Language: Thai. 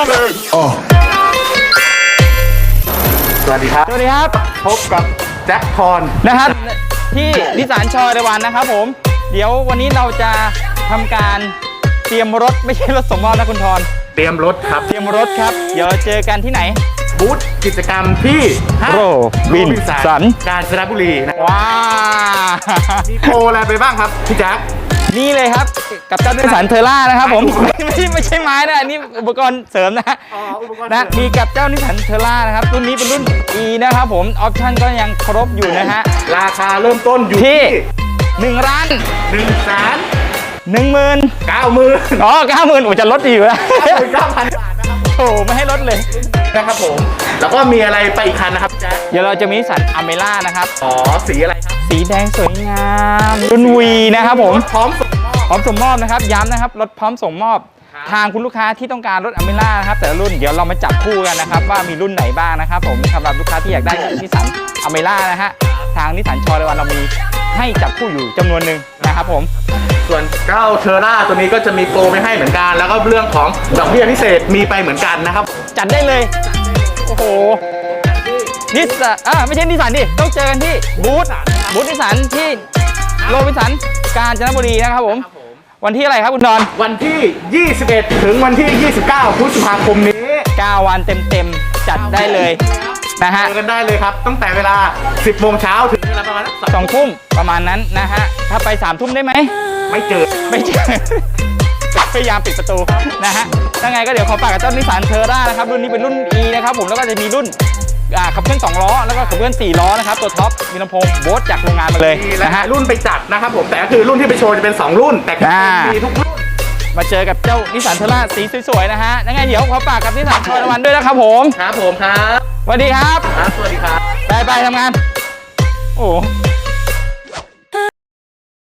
สวัสดีครับ สวัสดีครับ พบกับแจ็คพรนะครับ ที่นิสานชอยเรวันนะครับผม เดี๋ยววันนี้เราจะทำการเตรียมรถไม่ใช่รถสมมอบนะคุณทรเตรียมรถครับ เตรียมรถครับ เดี๋ยวเราเจอกันที่ไหน บูธกิจกรรมที่ห้างโรบินสัน กาญจนบุรีนะว้า มีโปรอะไรไปบ้างครับ พี่แจ็ค นี่เลยครับ กับเจ้านิสสันเทอร่านะครับผมไม่ใช่ ไม่ใช่ไม้นะอันนี้อุปกรณ์เสริมนะอ๋ออุปกรณ์นะมีกับเจ้านิสสันเทอร่านะครับรุ่นนี้เป็นรุ่น E นะครับผมออปชั่นก็ยังครบอยู่นะฮะราคาเริ่มต้นอยู่ที่ที่1ล้านหนึ่งแสนหนึ่งหมื่นเก้าหมื่นอ๋อเก้าหมื่นโอ้จะลดอยู่นะเก้าพันบาทนะครับโอ้ไม่ให้ลดเลยนะครับผม แล้วก็มีอะไรไปอีกคันนะครับแจ็คเดี๋ยวเราจะมีนิสสันอเมร่านะครับ อ๋อสีอะไรครับ สีแดงสวยงามรุ่นวีนะครับผมพร้อมส่งมอบพร้อมส่งมอบนะครับย้ำนะครับรถพร้อมส่งมอบครับ ทางคุณลูกค้าที่ต้องการรถอเมร่านะครับแต่ละรุ่นเดี๋ยวเรามาจับคู่กันนะครับว่ามีรุ่นไหนบ้างนะครับผมสำหรับลูกค้าที่อยากได้นิสสันอเมร่านะฮะทางนิสสันชอร์วันเรามีให้จับคู่อยู่จำนวนหนึ่งนะครับผมส่วนเจ้าเทอร่าตัวนี้ก็จะมีโปรไปให้เหมือนกัน แล้วก็เรื่องของดอกเบี้ยพิเศษมีไปเหมือนกันนะครับ จัดได้เลย โอ้โหนิสสันอ่าไม่ใช่นิสสันดิต้องเจอกันที่บูธบูธนิสสันที่โรบินสันกาญจนบุรีนะครับผม วันที่อะไรครับคุณดอนวันที่ 21 ถึงวันที่ 29 พฤษภาคมนี้9วันเต็มๆจัดได้เลยนะฮะเจอกันได้เลยครับ ตั้งแต่เวลา 10โมงเช้าถึงเวลาประมาณสักสองทุ่มประมาณนั้นนะฮะ ถ้าไป3ามทุ่มได้ไหม ไม่เจอ ไม่เจอ พยายามปิดประตูนะฮะถ้าไงก็เดี๋ยวขอฝากกับเจ้านิสสันเทอร่านะครับ รุ่นนี้เป็นรุ่น E นะครับผม แล้วก็จะมีรุ่นอ่า ขับเคลื่อน2ล้อแล้วก็ขับเคลื่อน4ล้อนะครับตัวท็อปมีลำโพงโบสจากโรงงานมาเลยมีและนะฮะรุ่นไปจัดนะครับผมแต่ก็คือรุ่นที่ไปโชว์จะเป็น 2 รุ่น แต่ก็อ่า มีทุกรุ่น มาเจอกับเจ้านิสสันเทอร่าสีสวยๆนะฮะยังไงเดี๋ยวขอฝากกับนิสสันชอยตะวันด้วยนะครับผมครับผมครับสวัสดีครับ ครับ สวัสดีครับ ไปไปๆทำงาน โอ้โห